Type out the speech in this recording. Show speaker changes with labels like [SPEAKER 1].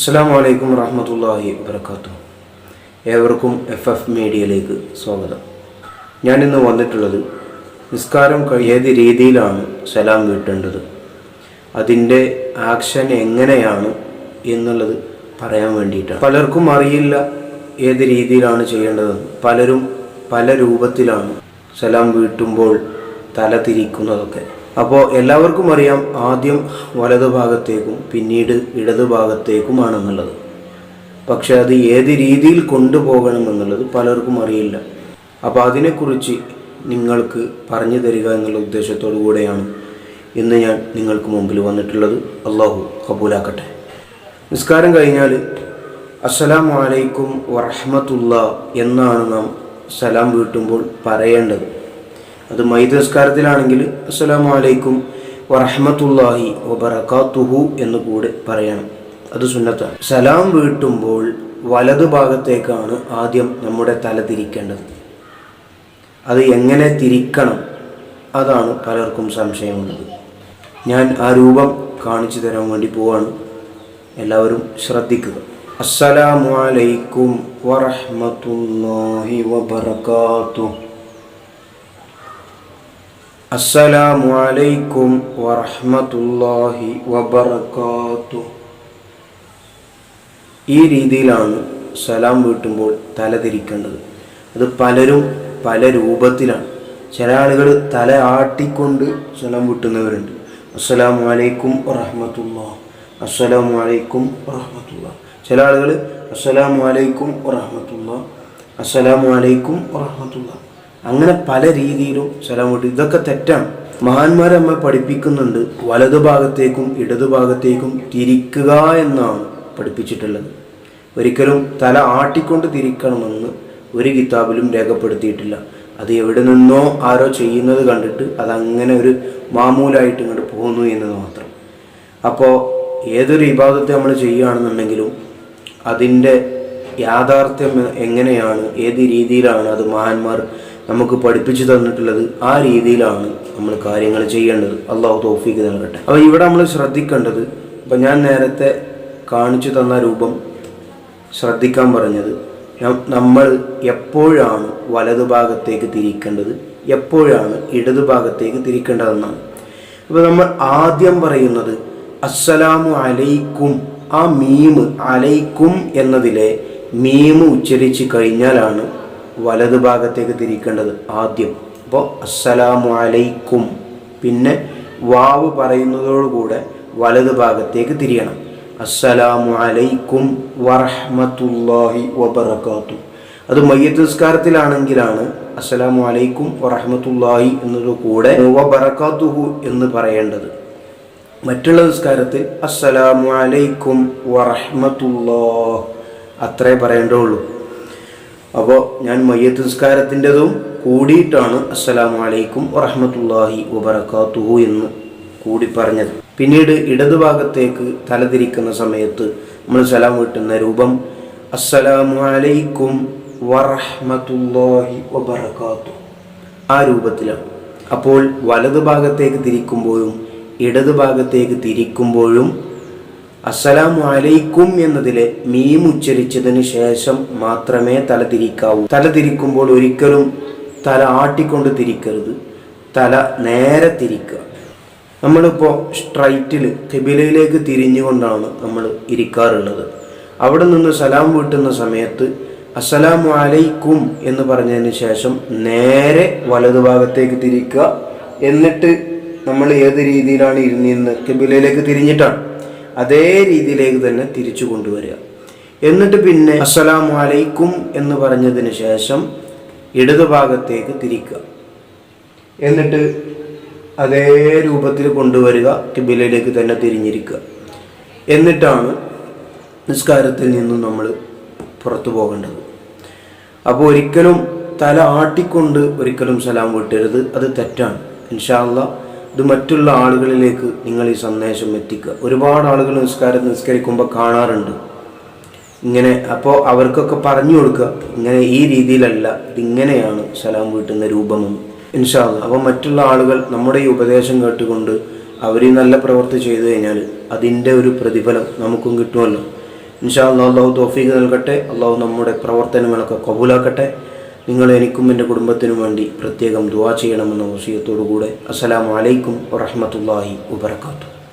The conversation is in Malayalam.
[SPEAKER 1] അസ്സാം വലൈക്കും വറഹമത്തല്ലാഹി വബർക്കാത്തു ഏവർക്കും എഫ് എഫ് മീഡിയയിലേക്ക് സ്വാഗതം. ഞാനിന്ന് വന്നിട്ടുള്ളത് നിസ്കാരം ഏത് രീതിയിലാണ് സലാം വീട്ടേണ്ടത്? അതിന്റെ ആക്ഷൻ എങ്ങനെയാണ് എന്നുള്ളത് പറയാൻ വേണ്ടിയിട്ടാണ്. പലർക്കും അറിയില്ല ഏത് രീതിയിലാണ് ചെയ്യേണ്ടതെന്ന്. പലരും പല രൂപത്തിലാണ് സലാം വീട്ടുമ്പോൾ തല തിരിക്കുന്നതൊക്കെ. അപ്പോൾ എല്ലാവർക്കും അറിയാം ആദ്യം വലതു ഭാഗത്തേക്കും പിന്നീട് ഇടതു ഭാഗത്തേക്കുമാണെന്നുള്ളത്. പക്ഷെ അത് ഏത് രീതിയിൽ കൊണ്ടുപോകണമെന്നുള്ളത് പലർക്കും അറിയില്ല. അപ്പോൾ അതിനെക്കുറിച്ച് നിങ്ങൾക്ക് പറഞ്ഞു തരിക എന്നുള്ള ഉദ്ദേശത്തോടു കൂടെയാണ് ഇന്ന് ഞാൻ നിങ്ങൾക്ക് മുമ്പിൽ വന്നിട്ടുള്ളത്. അള്ളാഹു കബൂലാക്കട്ടെ. നിസ്കാരം കഴിഞ്ഞാൽ അസ്സലാമു അലൈക്കും വറഹമത്തുള്ള എന്നാണ് നാം സലാം വീട്ടുമ്പോൾ പറയേണ്ടത്. അത് മൈദസ്കാരത്തിലാണെങ്കിൽ അസ്സലാമു അലൈക്കും വറഹമത്തുല്ലാഹി വബറകാതുഹു എന്ന് കൂടെ പറയണം. അത് സുന്നത്താണ്. സലാം വീട്ടുമ്പോൾ വലതു ഭാഗത്തേക്കാണ് ആദ്യം നമ്മുടെ തല തിരിക്കേണ്ടത്. അത് എങ്ങനെ തിരിക്കണം അതാണ് പലർക്കും സംശയമുള്ളത്. ഞാൻ ആ രൂപം കാണിച്ചു തരാൻ വേണ്ടി പോവാണ്. എല്ലാവരും ശ്രദ്ധിക്കുക. അസ്സലാമു അലൈക്കും വറഹ്മത്തുള്ളാഹി വബറകാതുഹു അസ്സലാമു അലൈക്കും വറഹമത്തല്ലാഹി വബർക്കാത്തു ഈ രീതിയിലാണ് സലാം വീട്ടുമ്പോൾ തലതിരിക്കേണ്ടത് അത് പലരും പല രൂപത്തിലാണ്. ചില ആളുകൾ തല ആട്ടിക്കൊണ്ട് സലാം വീട്ടുന്നവരുണ്ട്. അസ്സലാമു അലൈക്കും വറഹ്മത്തുള്ളാ അസ്സലാമു അലൈക്കും വറഹ്മത്തുള്ളാ ചില ആളുകൾ അസ്സലാമു അലൈക്കും വറഹ്മത്തുള്ളാ അസ്സലാമു അലൈക്കും വറഹ്മത്തുള്ളാ അങ്ങനെ പല രീതിയിലും സലാം വീട്ടും ഇതൊക്കെ തെറ്റാണ്. മഹാന്മാരെ നമ്മെ പഠിപ്പിക്കുന്നുണ്ട്. വലതു ഭാഗത്തേക്കും ഇടതു ഭാഗത്തേക്കും തിരിക്കുക എന്നാണ് പഠിപ്പിച്ചിട്ടുള്ളത്. ഒരിക്കലും തല ആട്ടിക്കൊണ്ട് തിരിക്കണമെന്ന് ഒരു കിതാബിലും രേഖപ്പെടുത്തിയിട്ടില്ല. അത് എവിടെ നിന്നോ ആരോ ചെയ്യുന്നത് കണ്ടിട്ട് അതങ്ങനെ ഒരു മാമൂലായിട്ട് ഇങ്ങോട്ട് പോകുന്നു എന്നത് മാത്രം. അപ്പോൾ ഏതൊരു വിഭാഗത്തെ നമ്മൾ ചെയ്യുകയാണെന്നുണ്ടെങ്കിലും അതിന്റെ യാഥാർത്ഥ്യം എങ്ങനെയാണ് ഏത് രീതിയിലാണ് അത് മഹാന്മാർ നമുക്ക് പഠിപ്പിച്ചു തന്നിട്ടുള്ളത് ആ രീതിയിലാണ് നമ്മൾ കാര്യങ്ങൾ ചെയ്യേണ്ടത്. അള്ളാഹു തോഫീക്ക് നൽകട്ടെ. അപ്പോൾ ഇവിടെ നമ്മൾ ശ്രദ്ധിക്കേണ്ടത് ഇപ്പം ഞാൻ നേരത്തെ കാണിച്ചു തന്ന രൂപം ശ്രദ്ധിക്കാൻ പറഞ്ഞത് നമ്മൾ എപ്പോഴാണ് വലതു ഭാഗത്തേക്ക് തിരിക്കേണ്ടത് എപ്പോഴാണ് ഇടതു ഭാഗത്തേക്ക് തിരിക്കേണ്ടതെന്നാണ്. അപ്പോൾ നമ്മൾ ആദ്യം പറയുന്നത് അസ്സലാമു അലൈക്കും ആ മീമ് അലൈക്കും എന്നതിലെ മീമ് ഉച്ചരിച്ച് കഴിഞ്ഞാലാണ് വലതു ഭാഗത്തേക്ക് തിരിക്കേണ്ടത് ആദ്യം. അപ്പോൾ അസ്സലാമു അലൈക്കും. പിന്നെ വാവ് പറയുന്നതോടുകൂടെ വലത് ഭാഗത്തേക്ക് തിരിയണം. അസ്സലാമു അലൈക്കും വറഹമത്തുല്ലാഹി വബറകാത്തു. അത് മയ്യത്ത് നിസ്കാരത്തിലാണെങ്കിലാണ് അസ്സലാമു അലൈക്കും വറഹമത്തുല്ലാഹി എന്നതിന് കൂടെ വബറകാതുഹു എന്ന് പറയേണ്ടത്. മറ്റുള്ള നിസ്കാരത്തിൽ അസ്സലാമു അലൈക്കും വറഹ്മത്തുള്ളാഹ് അത്രേ പറയേണ്ടുള്ളൂ. അപ്പോൾ ഞാൻ മയ്യത്ത് നിസ്കാരത്തിന്റെതും കൂടിയിട്ടാണ് അസ്സലാമു അലൈക്കും വറഹമത്തല്ലാഹി വബറകാതുഹു എന്ന് കൂടി പറഞ്ഞത്. പിന്നീട് ഇടതുഭാഗത്തേക്ക് തലതിരിക്കുന്ന സമയത്ത് നമ്മൾ സലാം വീട്ടുന്ന രൂപം അസ്സലാമു അലൈക്കും വറഹമത്തല്ലാഹി വബർക്കാത്തു ആ രൂപത്തിലാണ്. അപ്പോൾ വലതു ഭാഗത്തേക്ക് തിരിക്കുമ്പോഴും ഇടതു ഭാഗത്തേക്ക് തിരിക്കുമ്പോഴും അസ്സലാമു അലൈക്കും എന്നതിലെ മീം ഉച്ചരിച്ചതിന് ശേഷം മാത്രമേ തല തിരിക്കാവൂ. തല തിരിക്കുമ്പോൾ ഒരിക്കലും തല ആട്ടിക്കൊണ്ട് തിരിക്കരുത്. തല നേരെ തിരിക്കുക. നമ്മളിപ്പോൾ സ്ട്രൈറ്റിൽ കിബിലയിലേക്ക് തിരിഞ്ഞുകൊണ്ടാണ് നമ്മൾ ഇരിക്കാറുള്ളത്. അവിടെ നിന്ന് സലാം വീട്ടുന്ന സമയത്ത് അസ്സലാമു അലൈക്കും എന്ന് പറഞ്ഞതിന് ശേഷം നേരെ വലതുഭാഗത്തേക്ക് തിരിക്കുക. എന്നിട്ട് നമ്മൾ ഏത് രീതിയിലാണ് ഇരുന്നിരുന്നത് കിബിലയിലേക്ക് തിരിഞ്ഞിട്ടാണ്. അതേ രീതിയിലേക്ക് തന്നെ തിരിച്ചു കൊണ്ടുവരിക. എന്നിട്ട് പിന്നെ അസ്സലാമു അലൈക്കും എന്ന് പറഞ്ഞതിന് ശേഷം ഇടതുഭാഗത്തേക്ക് തിരിക്കുക. എന്നിട്ട് അതേ രൂപത്തിൽ കൊണ്ടുവരിക കിബിലയിലേക്ക് തന്നെ തിരിഞ്ഞിരിക്കുക. എന്നിട്ടാണ് നിസ്കാരത്തിൽ നിന്നും നമ്മൾ പുറത്തു പോകേണ്ടത്. അപ്പോൾ ഒരിക്കലും തല ആട്ടിക്കൊണ്ട് ഒരിക്കലും സലാം വിട്ടരുത്. അത് തെറ്റാണ്. ഇൻഷാല്ല ഇത് മറ്റുള്ള ആളുകളിലേക്ക് നിങ്ങൾ ഈ സന്ദേശം എത്തിക്കുക. ഒരുപാട് ആളുകൾ നിസ്കാരം നിസ്കരിക്കുമ്പോൾ കാണാറുണ്ട്. ഇങ്ങനെ അപ്പോൾ അവർക്കൊക്കെ പറഞ്ഞു കൊടുക്കുക. ഇങ്ങനെ ഈ രീതിയിലല്ല ഇതിങ്ങനെയാണ് സലാം വീട്ടുന്ന രൂപമെന്ന് ഇൻഷാല്ല അപ്പോൾ മറ്റുള്ള ആളുകൾ നമ്മുടെ ഈ ഉപദേശം കേട്ടുകൊണ്ട് അവർ നല്ല പ്രവൃത്തി ചെയ്തു കഴിഞ്ഞാൽ അതിന്റെ ഒരു പ്രതിഫലം നമുക്കും കിട്ടുമല്ലോ. ഇൻഷാ അള്ളാഹു തോഫീക്ക് നൽകട്ടെ. അള്ളാഹു നമ്മുടെ പ്രവർത്തനങ്ങളൊക്കെ കബൂലാക്കട്ടെ. നിങ്ങൾ എനിക്കും എന്റെ കുടുംബത്തിനും വേണ്ടി പ്രത്യേകം ദുവാ ചെയ്യണമെന്ന വസീയത്തോടു കൂടെ അസ്സലാമു അലൈക്കും വറഹ്മത്തുള്ളാഹി വബർക്കാത്തു